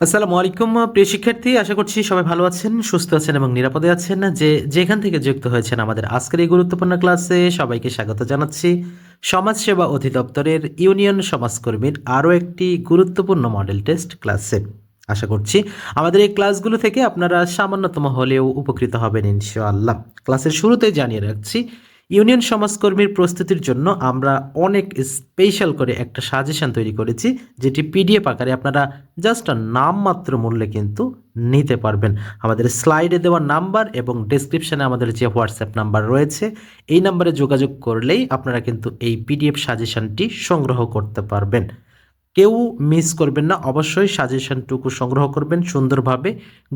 আসসালামু আলাইকুম, প্রিয় শিক্ষার্থী। আশা করছি সবাই ভালো আছেন, সুস্থ আছেন এবং নিরাপদে আছেন। যে যেখান থেকে যুক্ত হয়েছেন আমাদের আজকের এই গুরুত্বপূর্ণ ক্লাসে সবাইকে স্বাগত জানাচ্ছি। সমাজসেবা অধিদপ্তরের ইউনিয়ন সমাজকর্মীর আরও একটি গুরুত্বপূর্ণ মডেল টেস্ট ক্লাসে। আশা করছি আমাদের এই ক্লাসগুলো থেকে আপনারা সামান্যতম হলেও উপকৃত হবেন ইনশাআল্লাহ। ক্লাসের শুরুতে জানিয়ে রাখছি ইউনিয়ন সমাজকর্মীর প্রস্তুতির জন্য আমরা অনেক স্পেশাল করে একটা সাজেশন তৈরি করেছি, যেটি পিডিএফ আকারে আপনারা জাস্ট নামমাত্র মূল্যে কিন্তু নিতে পারবেন। আমাদের স্লাইডে দেওয়া নাম্বার এবং ডেসক্রিপশনে আমাদের যে হোয়াটসঅ্যাপ নাম্বার রয়েছে, এই নাম্বারে যোগাযোগ করলেই আপনারা কিন্তু এই পিডিএফ সাজেশনটি সংগ্রহ করতে পারবেন। কেউ মিস করবেন না, অবশ্যই সাজেশনটুকু সংগ্রহ করবেন সুন্দরভাবে।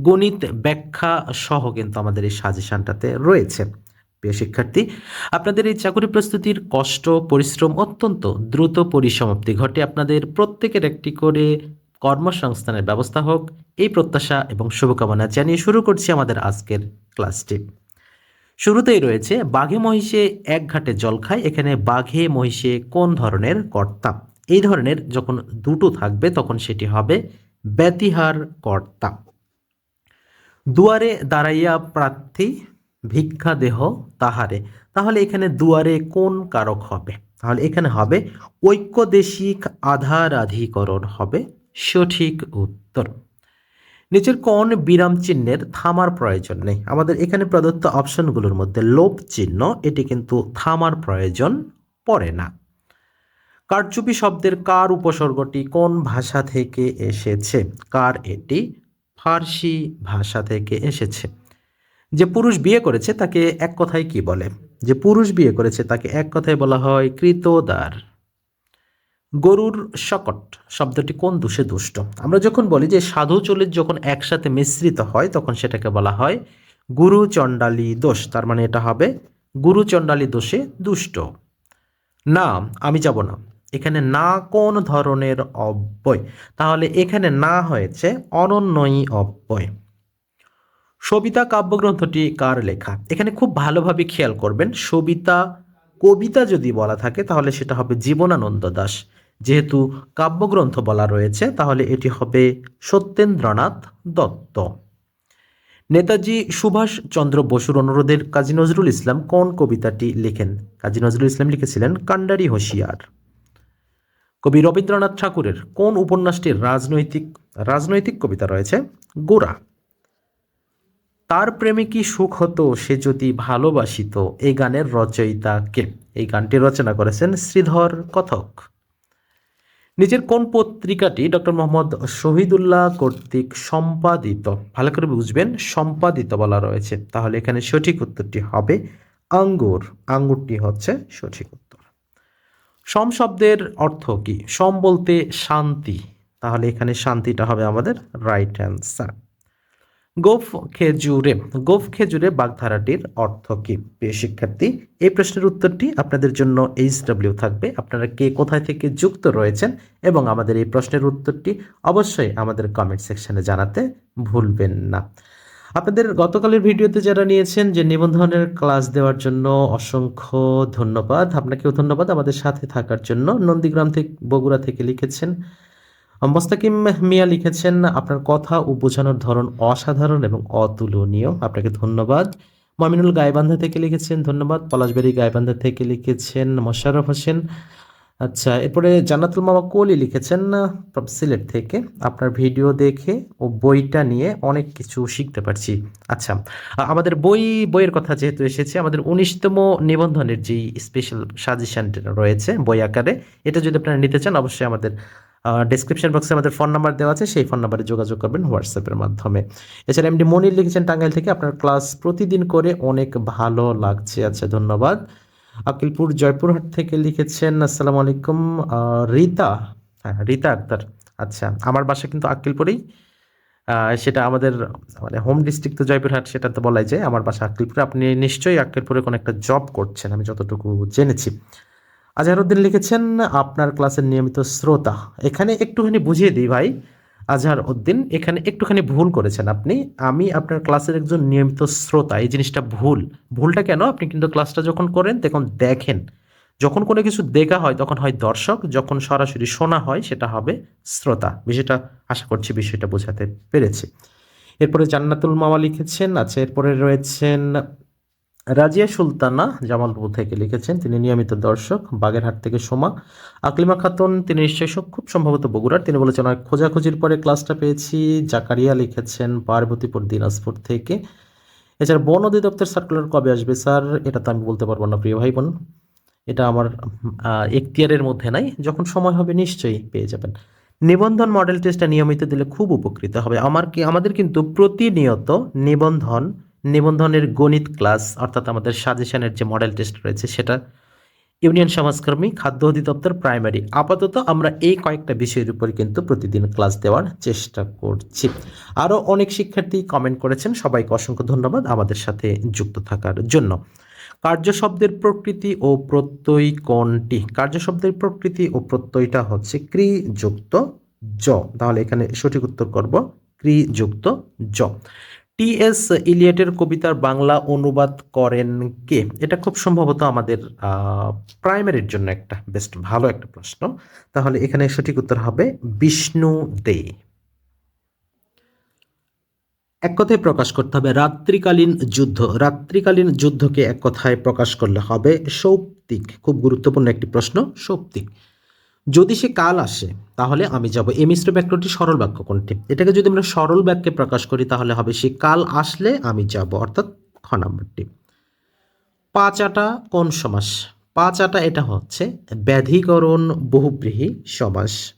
গণিত ব্যাখ্যা সহ কিন্তু আমাদের এই সাজেশনটাতে রয়েছে। প্রিয় শিক্ষার্থী, আপনাদের এই চাকরি প্রস্তুতির কষ্ট, পরিশ্রম অত্যন্ত দ্রুত পরিসমাপ্তি ঘটে। আপনাদের প্রত্যেকের একটি করে কর্মসংস্থানের ব্যবস্থা হোক। এই প্রত্যাশা এবং শুভকামনা জানিয়ে শুরু করছি আমাদের আজকের ক্লাসটি। শুরুতেই রয়েছে, বাঘে মহিষে এক ঘাটে জল খায়। এখানে বাঘে মহিষে কোন ধরনের কর্তা? এই ধরনের যখন দুটো থাকবে, তখন সেটি হবে ব্যতিহার কর্তা। দুয়ারে দাঁড়াইয়া প্রার্থী ভিক্ষা দেহ তাহারে। তাহলে এখানে দুয়ারে কোন কারক হবে? তাহলে এখানে হবে ঐক্যদেশিক আধারাধিকরণ হবে। সঠিক উত্তর। নিচের কোন বিরাম চিহ্নের থামার প্রয়োজন নেই। আমাদের এখানে প্রদত্ত অপশনগুলোর মধ্যে লোপ চিহ্ন, এটি কিন্তু থামার প্রয়োজন পড়ে না। কারচুপি শব্দের কার উপসর্গটি কোন ভাষা থেকে এসেছে? কার এটি? ফার্সি ভাষা থেকে এসেছে। যে পুরুষ বিয়ে করেছে তাকে এক কথায় কি বলে? যে পুরুষ বিয়ে করেছে তাকে এক কথায় বলা হয় কৃতদার। গরুর শকট শব্দটি কোন দোষে দুষ্ট? আমরা যখন বলি যে সাধু চলিত যখন একসাথে মিশ্রিত হয়, তখন সেটাকে বলা হয় গুরু চণ্ডালী দোষ। তার মানে এটা হবে গুরু চণ্ডালী দোষে দুষ্ট। না, আমি যাব না। এখানে না কোন ধরনের অব্যয়? তাহলে এখানে না হয়েছে অনন্যই অব্যয়। সবিতা কাব্যগ্রন্থটি কার লেখা? এখানে খুব ভালোভাবে খেয়াল করবেন, সবিতা কবিতা যদি বলা থাকে, তাহলে সেটা হবে জীবনানন্দ দাস। যেহেতু কাব্যগ্রন্থ বলা রয়েছে, তাহলে এটি হবে সত্যেন্দ্রনাথ দত্ত। নেতাজি সুভাষ চন্দ্র বসুর অনুরোধের কাজী নজরুল ইসলাম কোন কবিতাটি লেখেন? কাজী নজরুল ইসলাম লিখেছিলেন কান্ডারি হোশিয়ার। কবি রবীন্দ্রনাথ ঠাকুরের কোন উপন্যাসটির রাজনৈতিক রাজনৈতিক কবিতা রয়েছে? গোরা। তার প্রেমে কি সুখ হতো, সে যদি ভালোবাসিত। এই গানের রচয়িতা কে? এই গানটি রচনা করেছেন শ্রীধর কথক নিজের কোন পত্রিকাটি ডক্টর মোহাম্মদ শহীদুল্লাহ কর্তৃক সম্পাদিত? ভালো করে বুঝবেন, সম্পাদিত বলা রয়েছে। তাহলে এখানে সঠিক উত্তরটি হবে আঙ্গুর। আঙ্গুরটি হচ্ছে সঠিক উত্তর। সম শব্দের অর্থ কি? সম বলতে শান্তি। তাহলে এখানে শান্তিটা হবে আমাদের রাইট অ্যান্সার গোফ খেজুরে গোফ খেজুরে বাগধারাটির অর্থ কি? প্রিয় শিক্ষার্থী, এই প্রশ্নের উত্তরটি আপনাদের জন্য এইচ ডাব্লিউ থাকবে। আপনারা কে কোথায় থেকে যুক্ত রয়েছেন এবং আমাদের এই প্রশ্নের উত্তরটি অবশ্যই আমাদের কমেন্ট সেকশনে জানাতে ভুলবেন না। আপনাদের গতকালের ভিডিওতে যারা নিয়েছেন যে নিবন্ধনের ক্লাস দেওয়ার জন্য অসংখ্য ধন্যবাদ। আপনাকেও ধন্যবাদ আমাদের সাথে থাকার জন্য। নন্দীগ্রাম থেকে, বগুড়া থেকে লিখেছেন মোস্তাকিম মিয়া লিখেছেন, আপনার কথা ও বোঝানোর ধরন অসাধারণ এবং অতুলনীয়। আপনাকে ধন্যবাদ। মমিনুল গাইবান্ধা থেকে লিখেছেন, ধন্যবাদ। পলাশবাড়ি গাইবান্ধা থেকে লিখেছেন, মোশাররফ হোসেন। আচ্ছা এরপরে জান্নাতুল মামা কোলি লিখেছেন সিলেট থেকে আপনার ভিডিও দেখে ও বইটা নিয়ে অনেক কিছু শিখতে পারছি। আচ্ছা আমাদের বই, বইয়ের কথা যেহেতু এসেছে, আমাদের উনিশতম নিবন্ধনের যেই স্পেশাল সাজেশনটা রয়েছে বই আকারে, এটা যদি আপনারা নিতে চান, অবশ্যই আমাদের ডিসক্রিপশন বক্সে আমাদের ফোন নাম্বার দেওয়া আছে, সেই ফোন নাম্বারে যোগাযোগ করবেন হোয়াটসঅ্যাপের মাধ্যমে। এছাড়া এমডি মনির লিখেছেন টাঙ্গাইল থেকে, আপনার ক্লাস প্রতিদিন করে অনেক ভালো লাগছে। আচ্ছা ধন্যবাদ। আকিলপুর জয়পুরহাট থেকে লিখেছেন, আসসালামু আলাইকুম রীতা। হ্যাঁ রীতা আক্তার। আচ্ছা আমার বাসা কিন্তু আকিলপুরেই সেটা আমাদের মানে হোম ডিস্ট্রিক্ট তো জয়পুরহাট, সেটা তো বলাই যায়। আমার বাসা আকিলপুরে আপনি নিশ্চয়ই আকিলপুরে কোনো একটা জব করছেন, আমি যতটুকু জেনেছি। আজহারউদ্দিন লিখেছেন, আপনার ক্লাসের নিয়মিত শ্রোতা। এখানে একটুখানি বুঝিয়ে দিই ভাই আজহার উদ্দিন এখানে একটুখানি ভুল করেছেন আপনি। আমি আপনার ক্লাসের একজন নিয়মিত শ্রোতা, এই জিনিসটা ভুল। ভুলটা কেন? আপনি কিন্তু ক্লাসটা যখন করেন, তখন দেখেন। যখন কোনো কিছু দেখা হয়, তখন হয় দর্শক, যখন সরাসরি শোনা হয়, সেটা হবে শ্রোতা। বিষয়টা, আশা করছি বিষয়টা বোঝাতে পেরেছি। এরপরে জান্নাতুল মামা লিখেছেন আচ্ছা এরপরে রয়েছেন রাজিয়া সুলতানা জামালপুর থেকে লিখেছেন, তিনি নিয়মিত দর্শক, বাগেরহাট থেকে সোমা, আকলিমা খাতুন, তিনি নিশ্চয়ই খুব সম্ভবত বগুড়ার, তিনি বলেছেন, অনেক খোঁজাখুঁজির পরে ক্লাসটা পেয়েছি। জাকারিয়া লিখেছেন, পার্বতীপুর দিনাজপুর থেকে। এছাড়া বন অধিদপ্তর সার্কুলার কবে আসবে স্যার? এটা তো আমি বলতে পারব না, প্রিয় ভাই বোন। এটা আমার এখতিয়ারের মধ্যে নাই। যখন সময় হবে নিশ্চয়ই পেয়ে যাবেন। নিবন্ধন মডেল টেস্টটা নিয়মিত দিলে খুব উপকৃত হবে। আমার কি, আমাদের কিন্তু প্রতিনিয়ত নিবন্ধন নিবন্ধনের গণিত ক্লাস, অর্থাৎ আমাদের সাজেশনের যে মডেল টেস্ট রয়েছে সেটা ইউনিয়ন সমাজকর্মী খাদ্য অধিদপ্তর প্রাইমারি আপাতত আমরা এই কয়েকটা বিষয়ের উপর কিন্তু প্রতিদিন ক্লাস দেওয়ার চেষ্টা করছি। আরও অনেক শিক্ষার্থী কমেন্ট করেছেন, সবাইকে অসংখ্য ধন্যবাদ আমাদের সাথে যুক্ত থাকার জন্য। কার্যশব্দের প্রকৃতি ও প্রত্যয় কোনটি? কার্যশব্দের প্রকৃতি ও প্রত্যয়টা হচ্ছে ক্রি যুক্ত জ তাহলে এখানে সঠিক উত্তর করব ক্রি যুক্ত জ টি এস ইলিয়েটের কবিতার বাংলা অনুবাদ করেন কে? এটা খুব সম্ভবত আমাদের প্রাইমারির জন্য একটা বেস্ট ভালো একটা প্রশ্ন। তাহলে এখানে সঠিক উত্তর হবে বিষ্ণু দে। এক কথায় প্রকাশ করতে হবে, রাত্রিকালীন যুদ্ধ। রাত্রিকালীন যুদ্ধকে এক কথায় প্রকাশ করলে হবে সৌপ্তিক। খুব গুরুত্বপূর্ণ একটি প্রশ্ন, সৌপ্তিক। যদি সে কাল আসে, তাহলে আমি যাব। এই মিশ্র বাক্যটি সরল বাক্য কোনটি? এটাকে যদি আমরা সরল বাক্যে প্রকাশ করি, তাহলে হবে সে কাল আসলে আমি যাব, অর্থাৎ খ নাম্বারটি। পাঁচ আটা কোন সমাস? পাঁচ আটা এটা হচ্ছে ব্যাধিকরণ বহুব্রীহি সমাস।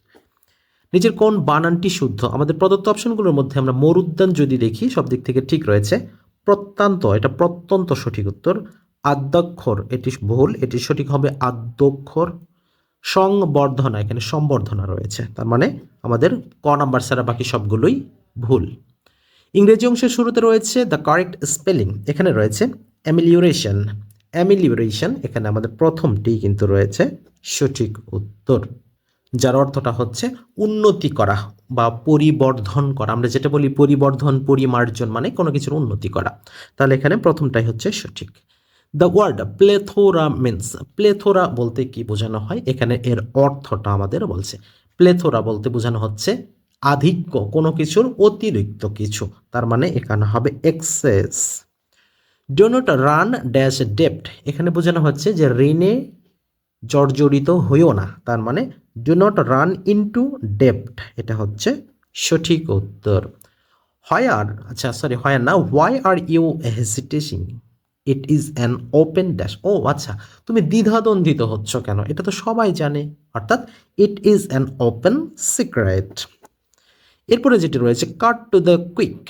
নিজের কোন বানানটি শুদ্ধ? আমাদের প্রদত্ত অপশনগুলোর মধ্যে আমরা মরুদ্যান যদি দেখি, সব দিক থেকে ঠিক রয়েছে। প্রত্যন্ত, এটা প্রত্যন্ত সঠিক উত্তর। আদ্যাক্ষর, এটি ভুল, এটি সঠিক হবে আদ্যক্ষর। সংবর্ধনা, এখানে সম্বর্ধনা রয়েছে। তার মানে আমাদের ক নাম্বার ছাড়া বাকি সবগুলোই ভুল। ইংরেজি অংশের শুরুতে রয়েছে দ্য কারেক্ট স্পেলিং এখানে রয়েছে অ্যামিলিউরেশন অ্যামিলিউরেশন এখানে আমাদের প্রথমটি কিন্তু রয়েছে সঠিক উত্তর, যার অর্থটা হচ্ছে উন্নতি করা বা পরিবর্ধন করা। আমরা যেটা বলি পরিবর্ধন, পরিমার্জন মানে কোনো কিছুর উন্নতি করা। তাহলে এখানে প্রথমটাই হচ্ছে সঠিক। The word plethora means plethora বলতে কি বোঝানো হয়? এখানে এর অর্থটা আমাদের বলছে। প্লেথোরা বলতে বোঝানো হচ্ছে আধিক্য, কোনো কিছুর অতিরিক্ত কিছু। তার মানে এখানে হবে excess do not run dash ডেপ্ট এখানে বোঝানো হচ্ছে যে ঋণে জর্জরিত হইও না। তার মানে ডু নট রান ইনটু ডেপ্ট এটা হচ্ছে সঠিক উত্তর। হয় আর আচ্ছা সরি হয়ার না why are you hesitating it is an open dash ও আচ্ছা তুমি দ্বিধাদ্বন্দ্বিত হচ্ছ কেন? এটা তো সবাই জানে। অর্থাৎ it is an open secret এরপরে যেটি রয়েছে cut to the quick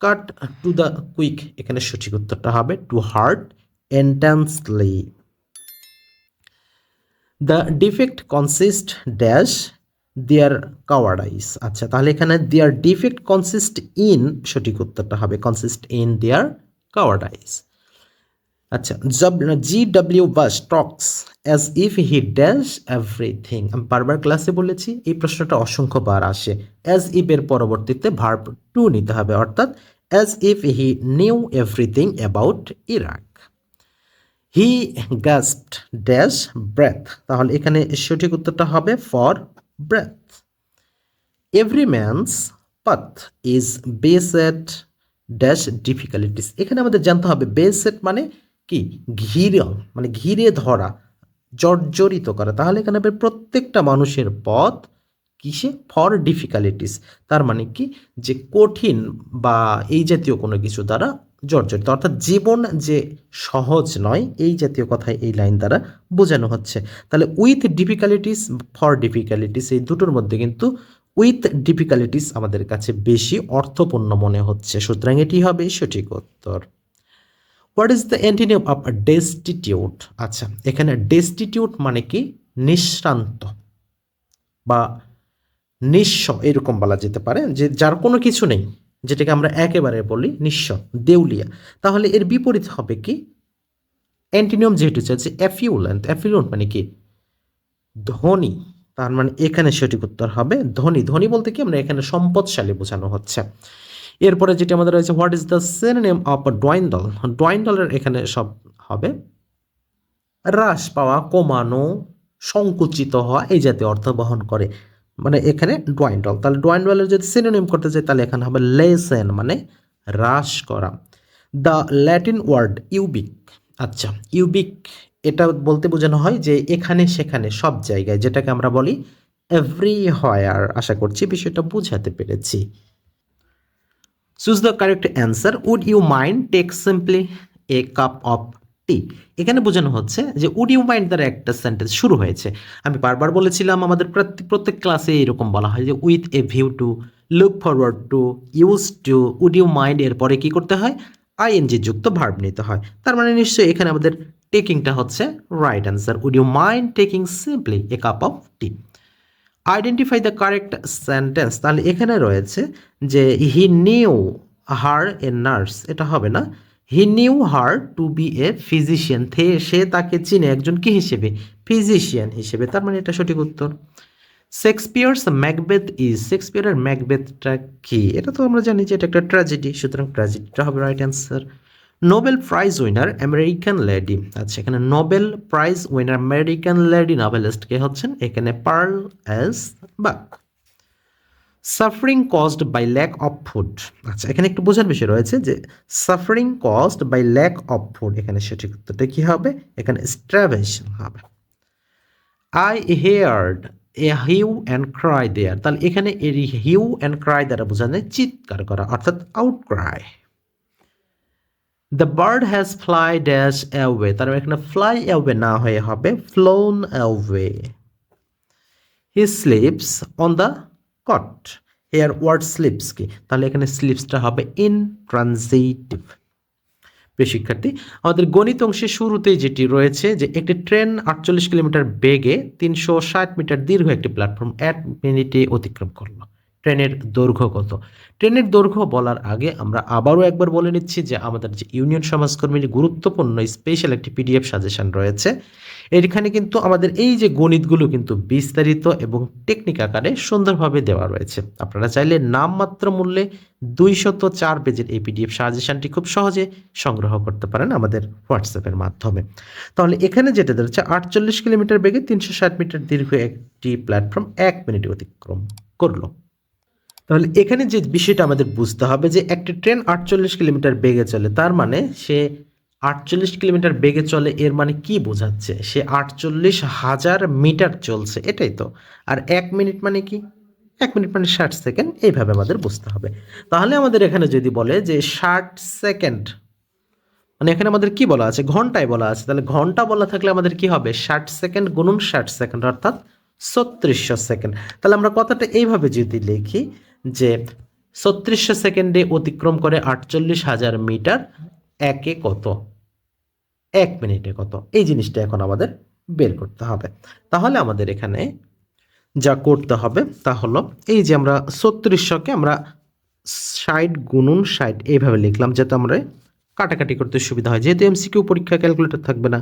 cut to the quick এখানে সঠিক উত্তরটা হবে to hurt intensely the defect consist dash their cowardice আচ্ছা তাহলে এখানে দেয়ার ডিফেক্ট কনসিস্ট ইন সঠিক উত্তরটা হবে কনসিস্ট ইন দেয়ার কাওয়ার্ডাইস আচ্ছা G W Bush talks as if he dash everything আমি বারবার ক্লাসে বলেছি, এই প্রশ্নটা অসংখ্য বার আসে। অ্যাজ ইফ এর পরবর্তীতে ভার্ব টু নিতে হবে, অর্থাৎ as if he knew everything about Iraq he gasped dash breath তাহলে এখানে সঠিক উত্তরটা হবে for breath every man's path is base beset dash difficulties এখানে আমাদের জানতে হবে বেস বেসেট মানে কি? ঘিরে মানে ঘিরে ধরা, জর্জরিত করা। তাহলে এখানে প্রত্যেকটা মানুষের পথ কিসে? ফর ডিফিকাল্টিস তার মানে কি? যে কঠিন বা এই জাতীয় কোনো কিছু দ্বারা জর্জরিত। অর্থাৎ জীবন যে সহজ নয়, এই জাতীয় কথায় এই লাইন দ্বারা বোঝানো হচ্ছে। তাহলে উইথ ডিফিকাল্টিস ফর ডিফিকাল্টিস এই দুটোর মধ্যে কিন্তু উইথ ডিফিকাল্টিস আমাদের কাছে বেশি অর্থপূর্ণ মনে হচ্ছে। সুতরাং এটি হবে সঠিক উত্তর। What is the antonym of destitute আচ্ছা এখানে ডেস্টিটিউট মানে কি? নিঃশ্রান্ত বা নিঃস্ব, এরকম বলা যেতে পারে, যে যার কোনো কিছু নেই, যেটাকে আমরা একেবারে বলি নিঃস্ব, দেউলিয়া। তাহলে এর বিপরীত হবে কি? অ্যান্টিনিয়ম যেহেতু চাচ্ছে অ্যাফিউলেন্ট অ্যাফিউলেন্ট মানে কি? ধনী, তার মানে এখানে সঠিক উত্তর হবে ধনী। ধনী বলতে কি? আমরা এখানে সম্পদশালী বোঝানো হচ্ছে। এরপরে যেটি আমাদের রয়েছে what is the name of doyen ডয়েন্ডলের এখানে সব হবে হ্রাস পাওয়া, কমানো, সংকুচিত হওয়া, এই জাতীয় অর্থ বহন করে। মানে এখানে ডোয়াইন্ডল তাহলে ডোয়াইন্ডলের যদি সিনোনিম করতে চাই, তাহলে এখানে হবে লেসেন মানে হ্রাস করা। দ্য ল্যাটিন ওয়ার্ড ইউবিক আচ্ছা ইউবিক এটা বলতে বোঝানো হয় যে এখানে সেখানে, সব জায়গায়, যেটাকে আমরা বলি এভরি হোয়ার আশা করছি বিষয়টা বোঝাতে পেরেছি। Choose the correct answer would you mind take simply a cup of tea এখানে বোঝানো হচ্ছে যে উড ইউ মাইন্ড দ্বারা একটা সেন্টেন্স শুরু হয়েছে। আমি বারবার বলেছিলাম, আমাদের প্রত্যেক ক্লাসে এরকম বলা হয় যে with a view to look forward to use to would you mind এরপরে কি করতে হয়? আইএনজি যুক্ত ভার্ব নিতে হয়। তার মানে নিশ্চয়ই এখানে আমাদের টেকিংটা হচ্ছে right answer would you mind taking simply a cup of tea identify the correct sentence তাহলে এখানে রয়েছে যে হি নিউ হার এ নার্স এটা হবে না। He knew her to be a physician সে তাকে চিনে একজন কি হিসেবে? ফিজিশিয়ান হিসেবে, তার মানে এটা সঠিক উত্তর। শেক্সপিয়ার্স ম্যাকবেথ ইজ শেক্সপিয়ারের ম্যাকবেথটা কি? এটা তো আমরা জানি যে এটা একটা ট্র্যাজেডি সুতরাং ট্র্যাজেডিটা হবে right answer Nobel prize winner American lady আচ্ছা এখানে Nobel prize winner American lady novelist কে হচ্ছেন? এখানে Pearl S Buck suffering caused by lack of food আচ্ছা এখানে একটু বোঝার বিষয় রয়েছে যে suffering caused by lack of food এখানে সঠিক উত্তরটা কি হবে? এখানে স্ট্রাভেশন হবে। I heard a hue and cry there তাহলে এখানে এর হিউ অ্যান্ড ক্রাই দ্বারা বোঝানো যায় চিৎকার করা, অর্থাৎ outcry the bird has fly dash away তার মানে এখানে ফ্লাই অ্যাওয়ে না হয়ে হবে flown away he sleeps on the cot here word sleeps কি? তাহলে এখানে স্লিপসটা হবে ইন ট্রানজিটিভ প্রিয় শিক্ষার্থী, আমাদের গণিত অংশের শুরুতেই যেটি রয়েছে যে একটি ট্রেন আটচল্লিশ কিলোমিটার বেগে তিনশো ষাট মিটার দীর্ঘ একটি প্ল্যাটফর্ম এক মিনিটে অতিক্রম করল। ট্রেনের দৈর্ঘ্য কত? ট্রেনের দৈর্ঘ্য বলার আগে আমরা আবারও একবার বলে নিচ্ছি যে আমাদের যে ইউনিয়ন সমাজকর্মীর গুরুত্বপূর্ণ স্পেশাল একটি পিডিএফ সাজেশন রয়েছে। এখানে কিন্তু আমাদের এই যে গণিতগুলো কিন্তু বিস্তারিত এবং টেকনিক আকারে সুন্দরভাবে দেওয়া রয়েছে। আপনারা চাইলে নামমাত্র মূল্যে দুইশত চার পেজের এই পিডিএফ সাজেশনটি খুব সহজে সংগ্রহ করতে পারেন আমাদের হোয়াটসঅ্যাপের মাধ্যমে। তাহলে এখানে যেটা ধরেছে, আটচল্লিশ কিলোমিটার বেগে তিনশো ষাট মিটার দীর্ঘ একটি প্ল্যাটফর্ম এক মিনিটে অতিক্রম করল। তাহলে এখানে যে বিষয়টা আমাদের বুঝতে হবে যে একটি ট্রেন আটচল্লিশ কিলোমিটার বেগে চলে, তার মানে সে আটচল্লিশ কিলোমিটার বেগে চলে এর মানে কি বোঝাচ্ছে? সে আটচল্লিশ হাজার মিটার চলছে, এটাই তো। আর এক মিনিট মানে কি? এক মিনিট মানে ষাট সেকেন্ড, এইভাবে আমাদের বুঝতে হবে। তাহলে আমাদের এখানে যদি বলে যে ষাট সেকেন্ড মানে এখানে আমাদের কি বলা আছে? ঘন্টায় বলা আছে। তাহলে ঘণ্টা বলা থাকলে আমাদের কি হবে? ষাট সেকেন্ড গুনুন ষাট সেকেন্ড, অর্থাৎ ছত্রিশশো সেকেন্ড। তাহলে আমরা কথাটা এইভাবে যদি লিখি যে ছত্রিশশো সেকেন্ডে অতিক্রম করে আটচল্লিশ হাজার মিটার একে কত? এক মিনিটে কত? এই জিনিসটা এখন আমাদের বের করতে হবে। তাহলে আমাদের এখানে যা করতে হবে তা হলো এই যে আমরা ছত্রিশশোকে আমরা ষাট গুনুন ষাট এইভাবে লিখলাম যাতে আমরা কাটাকাটি করতে সুবিধা হয়। যেহেতু এমসিকিউ পরীক্ষা ক্যালকুলেটর থাকবে না,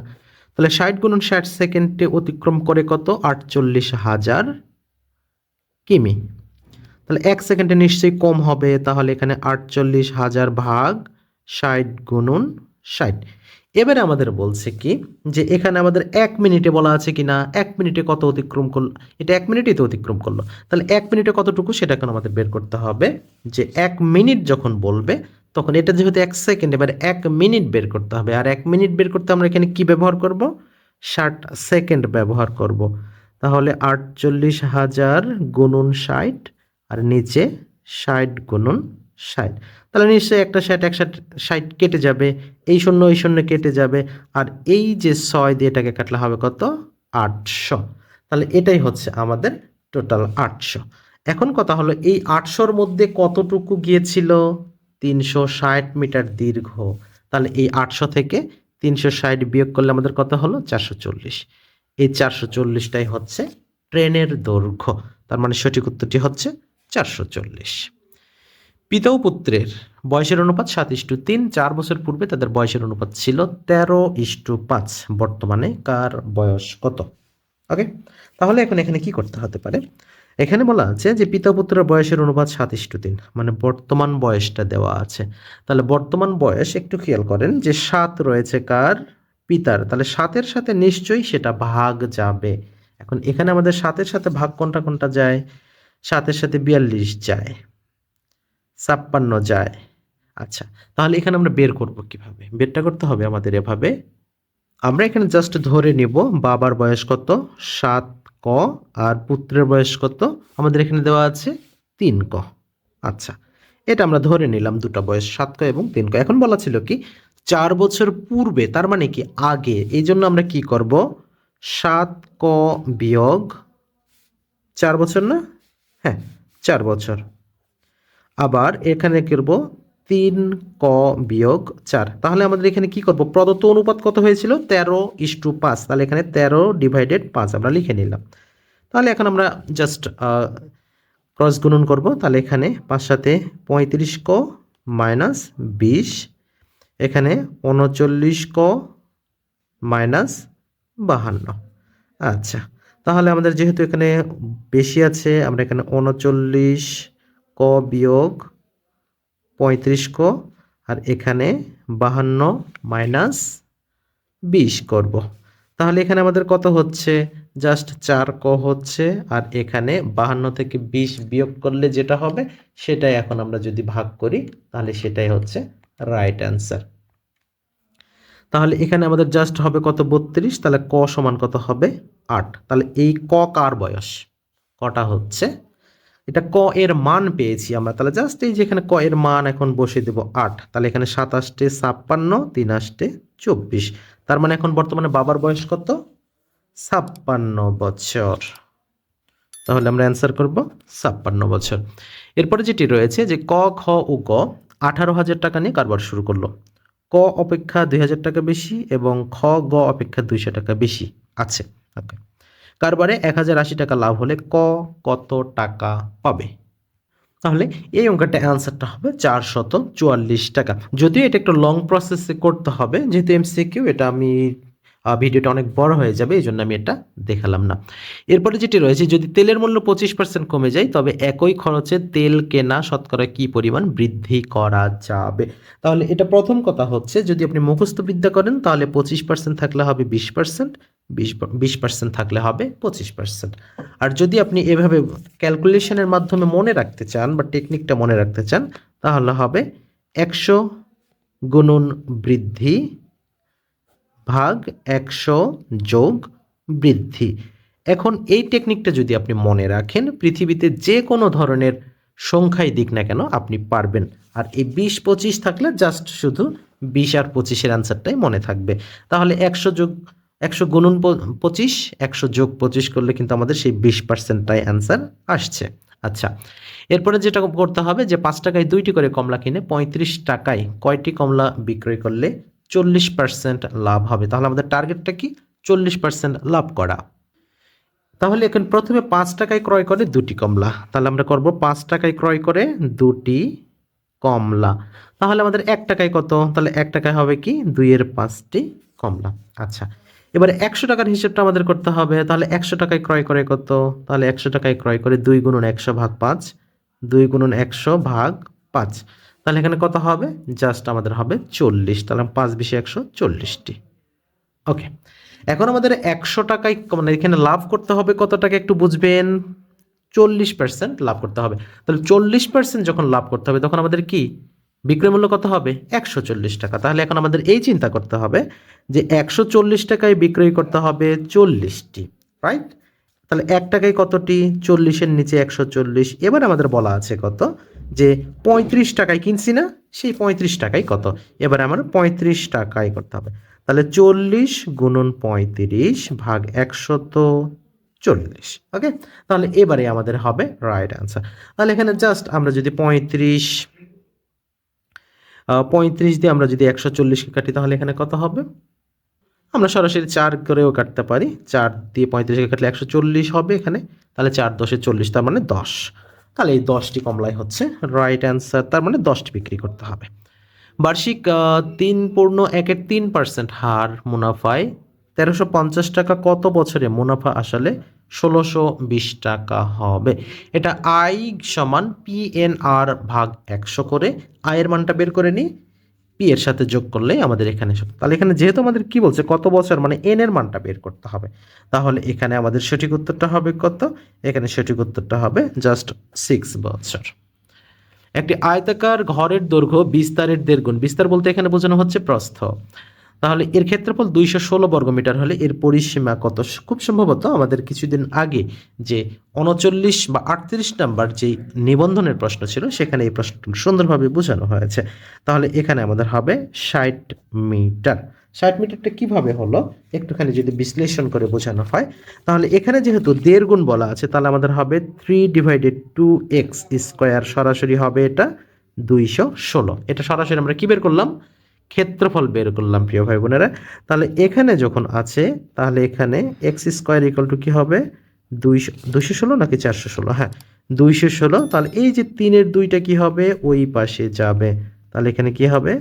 তাহলে ষাট গুনুন ষাট সেকেন্ডে অতিক্রম করে কত? আটচল্লিশ হাজার কিমি। তাহলে এক সেকেন্ডে নিশ্চয়ই কম হবে, তাহলে এখানে আটচল্লিশ হাজার ভাগ ষাট গুণন ষাট। এবারে আমাদের বলছে কি, যে এখানে আমাদের এক মিনিটে বলা আছে কি না এক মিনিটে কত অতিক্রম করল, এটা এক মিনিটেই তো অতিক্রম করল। তাহলে এক মিনিটে কতটুকু, সেটা এখন আমাদের বের করতে হবে, যে এক মিনিট যখন বলবে, তখন এটা যেহেতু এক সেকেন্ড, এবার এক মিনিট বের করতে হবে। আর এক মিনিট বের করতে আমরা এখানে কি ব্যবহার করব? ষাট সেকেন্ড ব্যবহার করব। তাহলে আটচল্লিশ হাজার গুণন ষাট আর নিচে ষাট গুণন ষাট। তাহলে নিশ্চয়ই একটা ষাট, এক ষাট ষাট কেটে যাবে, এই শূন্য এই শূন্য কেটে যাবে, আর এই যে ছয় দিয়ে এটাকে কাটলে হবে কত? আটশো। তাহলে এটাই হচ্ছে আমাদের টোটাল আটশো। এখন কথা হলো, এই আটশোর মধ্যে কতটুকু গিয়েছিল? তিনশো ষাট মিটার দীর্ঘ। তাহলে এই আটশো থেকে তিনশো ষাট বিয়োগ করলে আমাদের কত হলো? চারশো চল্লিশ। এই চারশো চল্লিশটাই হচ্ছে ট্রেনের দৈর্ঘ্য। তার মানে সঠিক উত্তরটি হচ্ছে চারশো চল্লিশ। পিতা ও পুত্রের বয়সের অনুপাত সাত ইস্টু তিন, চার বছর পূর্বে তাদের বয়সের অনুপাত ছিল তেরো ইস্টু পাঁচ। বর্তমানে কার বয়স কত? ওকে, তাহলে এখন এখানে কি করতে হতে পারে? এখানে বলা আছে যে পিতা পুত্রের বয়সের অনুপাত সাত ইস্টু তিন মানে বর্তমান বয়সটা দেওয়া আছে। তাহলে বর্তমান বয়স একটু খেয়াল করেন যে সাত রয়েছে কার? পিতার। তাহলে সাতের সাথে নিশ্চয়ই সেটা ভাগ যাবে। এখন এখানে আমাদের সাতের সাথে ভাগ কোনটা কোনটা যায়? সাতের সাথে বিয়াল্লিশ যায়, ছাপ্পান্ন যায়। আচ্ছা তাহলে এখানে আমরা বের করব কীভাবে? বেরটা করতে হবে আমাদের এভাবে। আমরা এখানে জাস্ট ধরে নিব বাবার বয়স কত? সাত ক, আর পুত্রের বয়স কত? আমাদের এখানে দেওয়া আছে তিন ক। আচ্ছা এটা আমরা ধরে নিলাম দুটো বয়স, সাত ক এবং তিন ক। এখন বলা ছিল কি, চার বছর পূর্বে, তার মানে কি আগে, এই জন্য আমরা কি করব? সাত ক বিয়োগ, চার বছর না? হ্যাঁ চার বছর। আবার এখানে করব তিন ক বিয়োগ চার। তাহলে আমাদের এখানে কি করব? প্রদত্ত অনুপাত কত হয়েছিল? তেরো ইস টু পাঁচ। তাহলে এখানে তেরো ডিভাইডেড পাঁচ আমরা লিখে নিলাম। তাহলে এখন আমরা জাস্ট ক্রস গুণন করব। তাহলে এখানে পাঁচ সাথে পঁয়ত্রিশ ক মাইনাস বিশ। এখানে উনচল্লিশ ক মাইনাস বাহান্ন। আচ্ছা। তাহলে আমাদের যেহেতু এখানে বেশি আছে, আমরা এখানে উনচল্লিশ ক বিয়োগ পঁয়ত্রিশ ক, আর এখানে বাহান্ন মাইনাস বিশ করব। তাহলে এখানে আমাদের কত হচ্ছে? জাস্ট চার ক হচ্ছে, আর এখানে বাহান্ন থেকে বিশ বিয়োগ করলে যেটা হবে, সেটাই এখন আমরা যদি ভাগ করি, তাহলে সেটাই হচ্ছে রাইট অ্যান্সার। তাহলে এখানে আমাদের জাস্ট হবে কত? বত্রিশ। তাহলে ক সমান কত হবে? আট। তাহলে এই ক কার বয়স? কটা হচ্ছে? এটা ক এর মান পেয়েছি আমরা। তাহলে জাস্ট এই যে এখানে ক এর মান এখন বসিয়ে দেবো আট। তাহলে এখানে সাতাশটে ছাপ্পান্ন তিন আষ্টে চব্বিশ। তার মানে এখন বর্তমানে বাবার বয়স কত? ছাপ্পান্ন বছর। তাহলে আমরা অ্যান্সার করব ছাপ্পান্ন বছর। এরপরে যেটি রয়েছে যে ক, খ ও গ আঠারো হাজার টাকা নিয়ে কারবার শুরু করল। ক অপেক্ষা দুই হাজার টাকা বেশি এবং খ, গ অপেক্ষা দুইশো টাকা বেশি আছে। ওকে। কারবারে এক হাজার আশি টাকা লাভ হলে ক কত টাকা পাবে? তাহলে এই অঙ্কটা অ্যান্সারটা হবে চারশত চুয়াল্লিশ টাকা। যদিও এটা একটু লং প্রসেসে করতে হবে, যেহেতু এমসিকিউ এটা আমি ভিডিওটা অনেক বড় হয়ে যাবে এই জন্য আমি এটা দেখালাম না। এরপরে যেটি রয়েছে, যদি তেলের মূল্য পঁচিশ পার্সেন্ট কমে যায়, তবে একই খরচে তেল কেনা শতকরা কি পরিমাণ বৃদ্ধি করা যাবে? তাহলে এটা প্রথম কথা হচ্ছে, যদি আপনি মুখস্থ বিদ্যা করেন, তাহলে পঁচিশ পার্সেন্ট থাকলে হবে বিশ পার্সেন্ট বিশ বিশ পার্সেন্ট থাকলে হবে পঁচিশ পার্সেন্ট আর যদি আপনি এভাবে ক্যালকুলেশনের মাধ্যমে মনে রাখতে চান বা টেকনিকটা মনে রাখতে চান, তাহলে হবে একশো গুণন বৃদ্ধি ভাগ একশো যোগ বৃদ্ধি। এখন এই টেকনিকটা যদি আপনি মনে রাখেন, পৃথিবীতে যে কোনো ধরনের সংখ্যাই দিক না কেন আপনি পারবেন। আর এই বিশ পঁচিশ থাকলে জাস্ট শুধু বিশ আর পঁচিশের অ্যান্সারটাই মনে থাকবে। তাহলে একশো যোগ, একশো গুণন পঁচিশ, একশো যোগ পঁচিশ করলে কিন্তু আমাদের সেই বিশ পার্সেন্টটাই অ্যান্সার আসছে। আচ্ছা এরপরে যেটা করতে হবে যে পাঁচ টাকায় দুইটি করে কমলা কিনে পঁয়ত্রিশ টাকায় কয়টি কমলা বিক্রয় করলে চল্লিশ পার্সেন্ট লাভ হবে। তাহলে আমাদের টার্গেটটা কি? চল্লিশ পার্সেন্ট লাভ করা। তাহলে এখন প্রথমে পাঁচ টাকায় ক্রয় করে দুটি কমলা। তাহলে আমরা করব পাঁচ টাকায় ক্রয় করে দুটি কমলা। তাহলে আমাদের এক টাকায় কত? তাহলে এক টাকায় হবে কি? দুইয়ের পাঁচটি কমলা। আচ্ছা এবারে একশো টাকার হিসেবটা আমাদের করতে হবে। তাহলে একশো টাকায় ক্রয় করে কত? তাহলে একশো টাকায় ক্রয় করে দুই গুণন একশো ভাগ পাঁচ, দুই গুণন একশো ভাগ পাঁচ। তাহলে এখানে কত হবে? জাস্ট আমাদের হবে চল্লিশ। তাহলে পাঁচ বিশে একশো চল্লিশটি। ওকে এখন আমাদের একশো টাকায় মানে এখানে লাভ করতে হবে কত টাকা একটু বুঝবেন? চল্লিশ পার্সেন্ট লাভ করতে হবে। তাহলে চল্লিশ পার্সেন্ট যখন লাভ করতে হবে, তখন আমাদের কি? বিক্রয় মূল্য কত হবে? একশো চল্লিশ টাকা। তাহলে এখন আমাদের এই চিন্তা করতে হবে যে একশো চল্লিশ টাকায় বিক্রয় করতে হবে চল্লিশটি রাইট তাহলে এক টাকায় কতটি? চল্লিশের নিচে একশো চল্লিশ। এবার আমাদের বলা আছে কত? যে পঁয়ত্রিশ টাকায় কিনছি না, সেই পঁয়ত্রিশ টাকায় কত? এবার আমার পঁয়ত্রিশ টাকায় করতে হবে। তাহলে চল্লিশ গুণন পঁয়ত্রিশ ভাগ একশত চল্লিশ ওকে তাহলে এবারে আমাদের হবে রাইট অ্যান্সার তাহলে এখানে জাস্ট আমরা যদি পঁয়ত্রিশ পঁয়ত্রিশ দিয়ে আমরা যদি একশো চল্লিশকে কাটি, তাহলে এখানে কত হবে? আমরা সরাসরি চার করেও কাটতে পারি। চার দিয়ে পঁয়ত্রিশকে কাটলে একশো চল্লিশ হবে এখানে। তাহলে চার দশে চল্লিশ, তার মানে দশ। তাহলে এই দশটি কমলাই হচ্ছে রাইট অ্যান্সার তার মানে দশটি বিক্রি করতে হবে। বার্ষিক তিন পূর্ণ একের তিন পার্সেন্ট হার মুনাফায় তেরোশো পঞ্চাশ টাকা কত বছরে মুনাফা আসলে ষোলোশো বিশ টাকা হবে? এটা আই সমান পিএনআর এন আর ভাগ একশো করে আয়ের মানটা বের করে নিই। পি এর সাথে যোগ করলে আমাদের এখানে তাহলে এখানে যেহেতু আমাদের কি বলছে, কত বছর মানে এন এর মানটা বের করতে হবে। তাহলে এখানে আমাদের সঠিক উত্তরটা হবে কত? এখানে সঠিক উত্তরটা হবে জাস্ট সিক্স বছর। একটি আয়তাকার ঘরের দৈর্ঘ্য বিস্তারের দেড় গুণ। বিস্তার বলতে এখানে বোঝানো হচ্ছে প্রস্থ। তাহলে এর ক্ষেত্রফল দুইশো ষোলো বর্গমিটার হলে এর পরিসীমা কত? খুব সম্ভবত আমাদের কিছুদিন আগে যে উনচল্লিশ বা আটত্রিশ নাম্বার যে নিবন্ধনের প্রশ্ন ছিল, সেখানে এই প্রশ্নটি সুন্দরভাবে বোঝানো হয়েছে। তাহলে এখানে আমাদের হবে ষাট মিটার। ষাট মিটারটা কীভাবে হলো? একটুখানি যদি বিশ্লেষণ করে বোঝানো হয়। তাহলে এখানে যেহেতু দেড় গুণ বলা আছে, তাহলে আমাদের হবে three divided two x square সরাসরি হবে এটা দুইশো ষোলো। এটা সরাসরি আমরা কী বের করলাম? ক্ষেত্রফল বের করলাম, প্রিয় ভাই বোনেরা। তাহলে এখানে যখন আছে, তাহলে এখানে এক্স স্কোয়ার ইকুয়াল টু কী হবে? দুইশো দুইশো ষোলো নাকি চারশো ষোলো? হ্যাঁ দুইশো ষোলো। তাহলে এই যে তিনের দুইটা কি হবে? ওই পাশে যাবে। তাহলে এখানে কি হবে?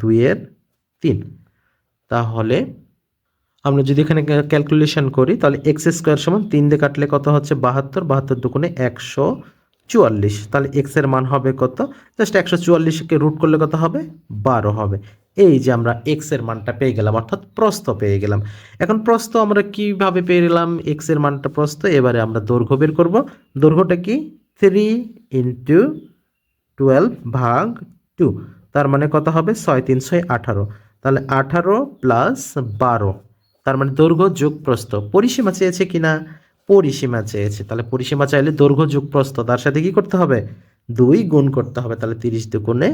দুইয়ের তিন। তাহলে আমরা যদি এখানে ক্যালকুলেশন করি, তাহলে এক্স স্কোয়ার সমান তিন দিয়ে কাটলে কত হচ্ছে? বাহাত্তর। বাহাত্তর দুগুণে একশো চুয়াল্লিশ। তাহলে এক্সের মান হবে কত? জাস্ট একশো চুয়াল্লিশকে রুট করলে কত হবে? বারো হবে। এই যে আমরা এক্সের মানটা পেয়ে গেলাম, অর্থাৎ প্রস্থ পেয়ে গেলাম। এখন প্রস্থ আমরা কীভাবে পেয়ে গেলাম? এক্সের মানটা প্রস্থ, এবারে আমরা দৈর্ঘ্য বের করব। দৈর্ঘ্যটা কি? থ্রি ইন্টু টুয়েলভ ভাগ টু তার মানে কত হবে? ছয় তিন ছয় আঠারো। তাহলে আঠারো প্লাস বারো, তার মানে দৈর্ঘ্য যোগ প্রস্থ। পরিসীমা চেয়েছে কিনা পরিসীমা চেয়েছে। তাহলে পরিসীমা চাইলে দৈর্ঘ্য যোগ প্রস্থ, তার সাথে কি করতে হবে? দুই গুণ করতে হবে, তাহলে তিরিশ দুগুণে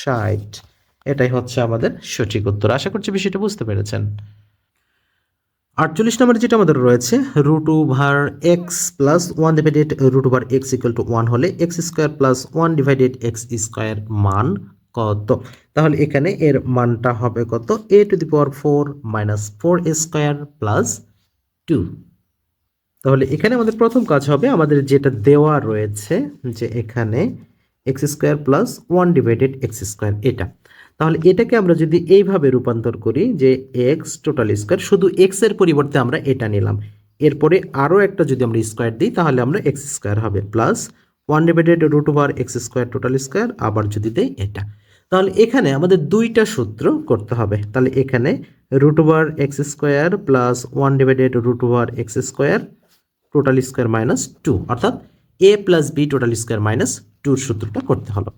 ষাট। এটাই হচ্ছে আমাদের সঠিক উত্তর। আশা করছি বিষয়টা বুঝতে পেরেছেন। আটচল্লিশ নম্বরে যেটা আমাদের রয়েছে root over x plus one divided root over x equal to one হলে x square plus one divided x square মান কত? তাহলে এখানে এর মানটা হবে কত? A to the power four minus four square plus two তাহলে এখানে আমাদের প্রথম কাজ হবে, আমাদের যেটা দেওয়া রয়েছে যে এখানে x square plus one divided x square এটা। তাহলে এটাকে আমরা যদি এইভাবে রূপান্তর করি যে এক্স টোটাল স্কোয়ার শুধু এক্সের পরিবর্তে আমরা এটা নিলাম। এরপরে আরও একটা যদি আমরা স্কোয়ার দিই, তাহলে আমরা এক্স স্কোয়ার হবে plus one divided root over x square total square আবার যদি দেই এটা। তাহলে এখানে আমাদের দুইটা সূত্র করতে হবে। তাহলে এখানে root over x square plus one divided root over x square total square minus two অর্থাৎ a plus b total square minus টুর সূত্রটা করতে হলো।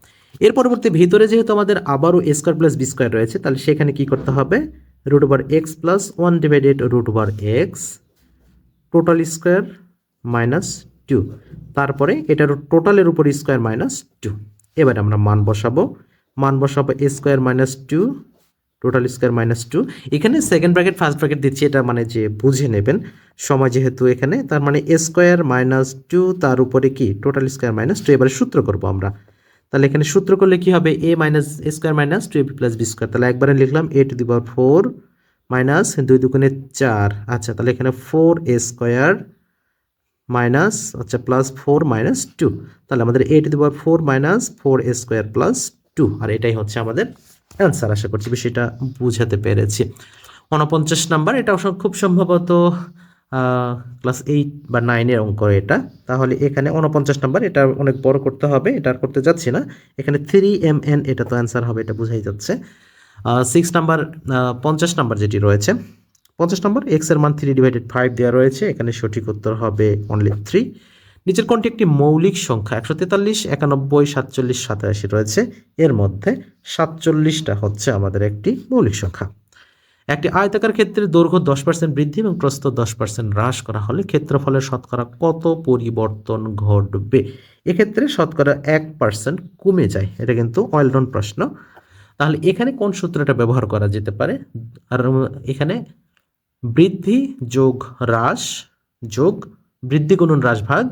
এর পরবর্তী ভিতরে যেহেতু আমাদের আবারও স্কোয়ার প্লাস বি স্কোয়ার রয়েছে, তাহলে সেখানে কি করতে হবে? Root over x plus one divided root over x total square minus two তারপরে এটার টোটালের উপর স্কোয়ার মাইনাস টু এবার আমরা মান বসাবো। মান বসাবো a square minus two total square minus two এখানে সেকেন্ড ব্র্যাকেট ফার্স্ট ব্র্যাকেট দিচ্ছি, এটা মানে যে বুঝে নেবেন। সময় যেহেতু এখানে, তার মানে এ স্কোয়ার মাইনাস টু তার উপরে কি? টোটাল স্কোয়ার মাইনাস টু এবারে সূত্র করব আমরা। তাহলে এখানে সূত্র করলে কি হবে? A minus a square minus two a b plus b square তাহলে একবারে লিখলাম a to the power four minus দুই দুগুণে চার। আচ্ছা তাহলে এখানে ফোর এ স্কোয়ার মাইনাস আচ্ছা প্লাস ফোর মাইনাস টু তাহলে আমাদের a to the power four minus four a square plus two আর এটাই হচ্ছে আমাদের অ্যান্সার আশা করছি বিষয়টা বুঝাতে পেরেছি। উনপঞ্চাশ নাম্বার এটা খুব সম্ভবত ক্লাস এইট বা নাইনের অঙ্ক এটা। তাহলে এখানে উনপঞ্চাশ নাম্বার, এটা অনেক বড় করতে হবে, এটা আর করতে যাচ্ছি না। এখানে থ্রি এম এন এটা তো অ্যান্সার হবে, এটা বোঝাই যাচ্ছে। সিক্স নাম্বার পঞ্চাশ নাম্বার যেটি রয়েছে, পঞ্চাশ নম্বর এক্সের মান থ্রি ডিভাইডেড ফাইভ দেওয়া রয়েছে, এখানে সঠিক উত্তর হবে অনলি থ্রি নিচের কোনটি একটি মৌলিক সংখ্যা, একশো তেতাল্লিশ, একানব্বই, সাতচল্লিশ, সাতাশি রয়েছে। এর মধ্যে সাতচল্লিশটা হচ্ছে আমাদের একটি মৌলিক সংখ্যা। একটি আয়তাকার ক্ষেত্রে দৈর্ঘ্য দশ পার্সেন্ট বৃদ্ধি এবং প্রস্থ দশ পার্সেন্ট হ্রাস করা হলে ক্ষেত্রফলের শতকরা কত পরিবর্তন ঘটবে? এক্ষেত্রে শতকরা এক পার্সেন্ট কমে যায়, এটা কিন্তু অয়েলডন প্রশ্ন। তাহলে এখানে কোন সূত্রটা ব্যবহার করা যেতে পারে? আর এখানে বৃদ্ধি যোগ হ্রাস যোগ বৃদ্ধি গুণন হ্রাস ভাগ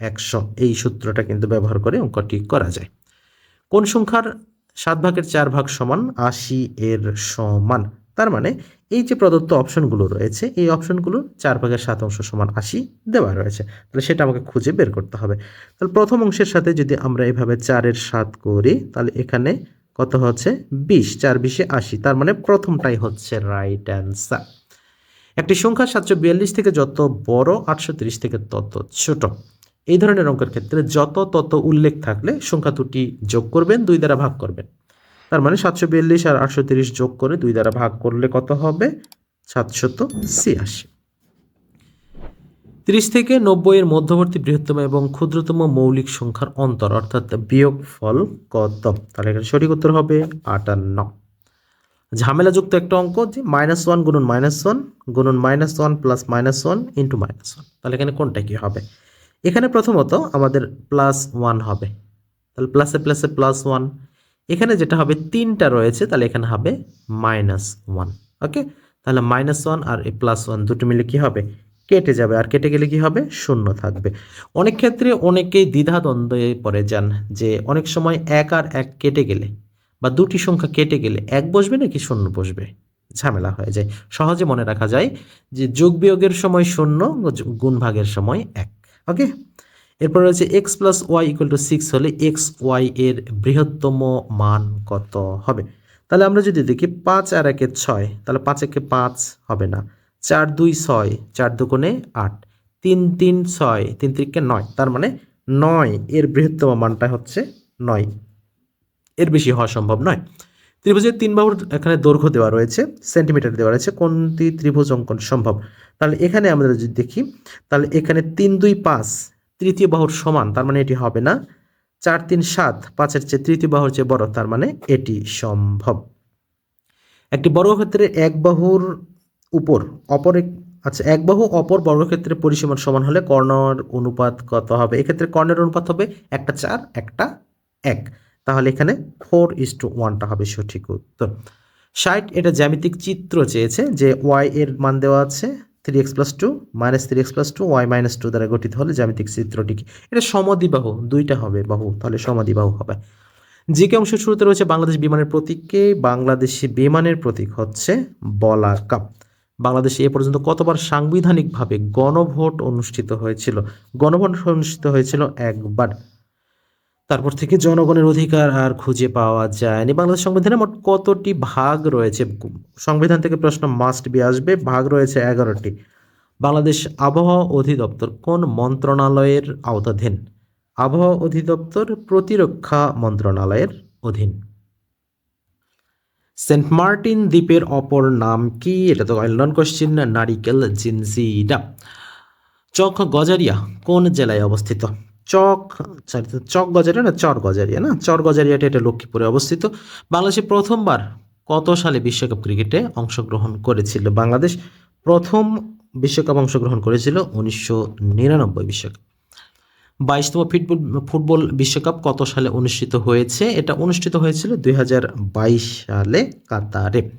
একশো, এই সূত্রটা কিন্তু ব্যবহার করে অঙ্কটি করা যায়। কোন সংখ্যার সাত ভাগের চার ভাগ সমান আশি এর সমান? তার মানে এই যে প্রদত্ত অপশনগুলো রয়েছে, এই অপশনগুলো চার ভাগের সাত অংশ সমান আশি দেওয়া রয়েছে। তাহলে সেটা আমাকে খুঁজে বের করতে হবে। তাহলে প্রথম অংশের সাথে যদি আমরা এভাবে চারের সাত করি, তাহলে এখানে কত হচ্ছে? বিশ। চার বিশে আশি। তার মানে প্রথমটাই হচ্ছে রাইট অ্যান্সার একটি সংখ্যা সাতশো বিয়াল্লিশ থেকে যত বড়, আটশো তিরিশ থেকে তত ছোট। এই ধরনের অঙ্কের ক্ষেত্রে যত তত উল্লেখ থাকলে সংখ্যা দুটি যোগ করবেন, দুই দ্বারা ভাগ করবেন। তার মানে সাতশো বিয়াল্লিশ আর আটশো তিরিশ যোগ করে দুই দ্বারা ভাগ করলে কত হবে? সাতশত ছিয়াশি। তিরিশ থেকে নব্বই এর মধ্যবর্তী বৃহত্তম এবং ক্ষুদ্রতম মৌলিক সংখ্যার অন্তর, অর্থাৎ বিয়োগ ফল কত? তাহলে এখানে সঠিক উত্তর হবে আটান্ন। ঝামেলাযুক্ত একটা অঙ্ক যে মাইনাস ওয়ান গুণন মাইনাস ওয়ান গুণন minus one plus minus one into minus one তাহলে এখানে কোনটা কি হবে? এখানে প্রথমত আমাদের প্লাস ওয়ান হবে। তাহলে প্লাসে প্লাসে প্লাস ওয়ান এখানে যেটা হবে তিনটা রয়েছে, তাহলে এখানে হবে মাইনাস ওয়ান ওকে তাহলে মাইনাস ওয়ান আর এই প্লাস ওয়ান দুটো মিলে কি হবে? কেটে যাবে, আর কেটে গেলে কি হবে? শূন্য থাকবে। অনেক ক্ষেত্রে অনেকেই দ্বিধাদ্বন্দ্বে পড়ে যান যে অনেক সময় এক আর এক কেটে গেলে বা দুটি সংখ্যা কেটে গেলে এক বসবে নাকি শূন্য বসবে? ঝামেলা হয়ে যায়। সহজে মনে রাখা যায় যে যোগ বিয়োগের সময় শূন্য গুণ ভাগের সময় এক ওকে এরপর রয়েছে x plus y equal to six হলে এক্স ওয়াই এর বৃহত্তম মান কত হবে? তাহলে আমরা যদি দেখি পাঁচ আর একে ছয়, তাহলে পাঁচ একে পাঁচ হবে না। চার দুই ছয়, চার দুগুণে আট। তিন তিন ছয়, তিন তিনকে নয়, তার মানে নয় এর বৃহত্তম মানটা হচ্ছে নয়। এর বেশি হওয়া সম্ভব নয়। ত্রিভুজের তিন বাহুর এখানে দৈর্ঘ্য দেওয়া রয়েছে, সেন্টিমিটার দেওয়া রয়েছে, কোনটি ত্রিভুজ অঙ্কন সম্ভব? তাহলে এখানে আমরা যদি দেখি, তাহলে এখানে তিন দুই পাঁচ তৃতীয় বাহুর সমান, তার মানে এটি হবে না। চার তিন সাত, পাঁচের চেয়ে তৃতীয় বাহুর চেয়ে বড়, তার মানে এটি সম্ভব। একটি বর্গক্ষেত্রে এক বাহুর উপর অপর এক আচ্ছা এক বাহু অপর বর্গক্ষেত্রের পরিসীমার সমান হলে কর্ণর অনুপাত কত হবে? এক্ষেত্রে কর্ণের অনুপাত হবে একটা চার, একটা এক। তাহলে এখানে ফোর ইস টু ওয়ানটা হবে সঠিক উত্তর। ষাট, এটা জ্যামিতিক চিত্র চেয়েছে যে ওয়াই এর মান দেওয়া আছে। Three x plus two minus three x plus two y minus two দ্বারা গঠিত হলে জ্যামিতিক চিত্রটি কি? এটা সমদ্বিবাহু দুইটা হবে বাহু, তাহলে সমদ্বিবাহু হবে। যে কে অংশের শুরুতে রয়েছে বাংলাদেশ বিমানের প্রতীককে বাংলাদেশি বিমানের প্রতীক হচ্ছে বলাকা বাংলাদেশে এ পর্যন্ত কতবার সাংবিধানিকভাবে গণভোট অনুষ্ঠিত হয়েছিল? গণভোট অনুষ্ঠিত হয়েছিল একবার। তারপর থেকে জনগণের অধিকার আর খুঁজে পাওয়া যায়নি। বাংলাদেশ সংবিধানে মোট কতটি ভাগ রয়েছে? সংবিধান থেকে প্রশ্ন মাস্ট বি আসবে। ভাগ রয়েছে এগারোটি। বাংলাদেশ আবহাওয়া অধিদপ্তর কোন মন্ত্রণালয়ের আওতাধীন? আবহাওয়া অধিদপ্তর প্রতিরক্ষা মন্ত্রণালয়ের অধীন। সেন্ট মার্টিন দ্বীপের অপর নাম কি? এটা তো নন কোশ্চিন নারিকেল জিনজিডা। চক গজারিয়া কোন জেলায় অবস্থিত? চক sorry, চক গজারিয়া না চর গজারিয়া না? চর গজারিয়াটা এটা লক্ষ্মীপুরে অবস্থিত। বাংলাদেশে প্রথমবার কত সালে বিশ্বকাপ ক্রিকেটে অংশগ্রহণ করেছিল বাংলাদেশ? প্রথম বিশ্বকাপ অংশগ্রহণ করেছিল উনিশশো নিরানব্বই বিশ্বকাপ। বাইশতম ফুটবল ফুটবল বিশ্বকাপ কত সালে অনুষ্ঠিত হয়েছে? এটা অনুষ্ঠিত হয়েছিল দুই হাজার বাইশ সালে কাতারে।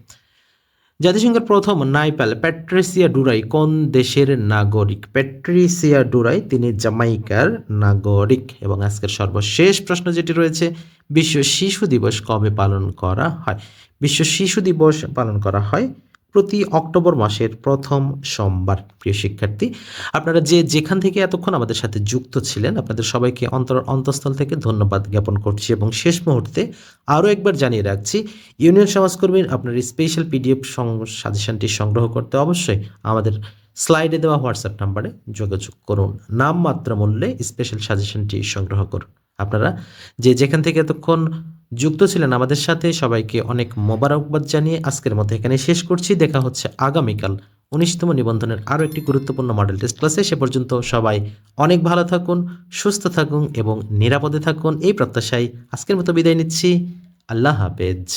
জাতিসংঘের প্রথম নাইপাল প্যাট্রিসিয়া ডুরাই কোন দেশের নাগরিক? প্যাট্রিসিয়া ডুরাই, তিনি জামাইকার নাগরিক। এবং আজকের সর্বশেষ প্রশ্ন যেটি রয়েছে, বিশ্ব শিশু দিবস কবে পালন করা হয়? বিশ্ব শিশু দিবস পালন করা হয় প্রতি অক্টোবর মাসের প্রথম সোমবার, প্রিয় শিক্ষার্থী। আপনারা যে যেখান থেকে এতক্ষণ আমাদের সাথে যুক্ত ছিলেন, আপনাদের সবাইকে অন্তর অন্তঃস্থল থেকে ধন্যবাদ জ্ঞাপন করছি এবং শেষ মুহূর্তে আরও একবার জানিয়ে রাখছি, ইউনিয়ন সমাজকর্মীর আপনার স্পেশাল পিডিএফ সাজেশনটি সংগ্রহ করতে অবশ্যই আমাদের স্লাইডে দেওয়া হোয়াটসঅ্যাপ নাম্বারে যোগাযোগ করুন। নামমাত্র মূল্যে স্পেশাল সাজেশনটি সংগ্রহ করুন। আপনারা যে যেখান থেকে এতক্ষণ যুক্ত ছিলেন আমাদের সাথে। সবাইকে অনেক মোবারকবাদ জানিয়ে আজকের মতো এখানে শেষ করছি। দেখা হচ্ছে আগামীকাল উনিশতম নিবন্ধনের আরও একটি গুরুত্বপূর্ণ মডেল টেস্ট ক্লাসে সে পর্যন্ত সবাই অনেক ভালো থাকুন, সুস্থ থাকুন এবং নিরাপদে থাকুন। এই প্রত্যাশায় আজকের মতো বিদায় নিচ্ছি। আল্লাহ হাফেজ।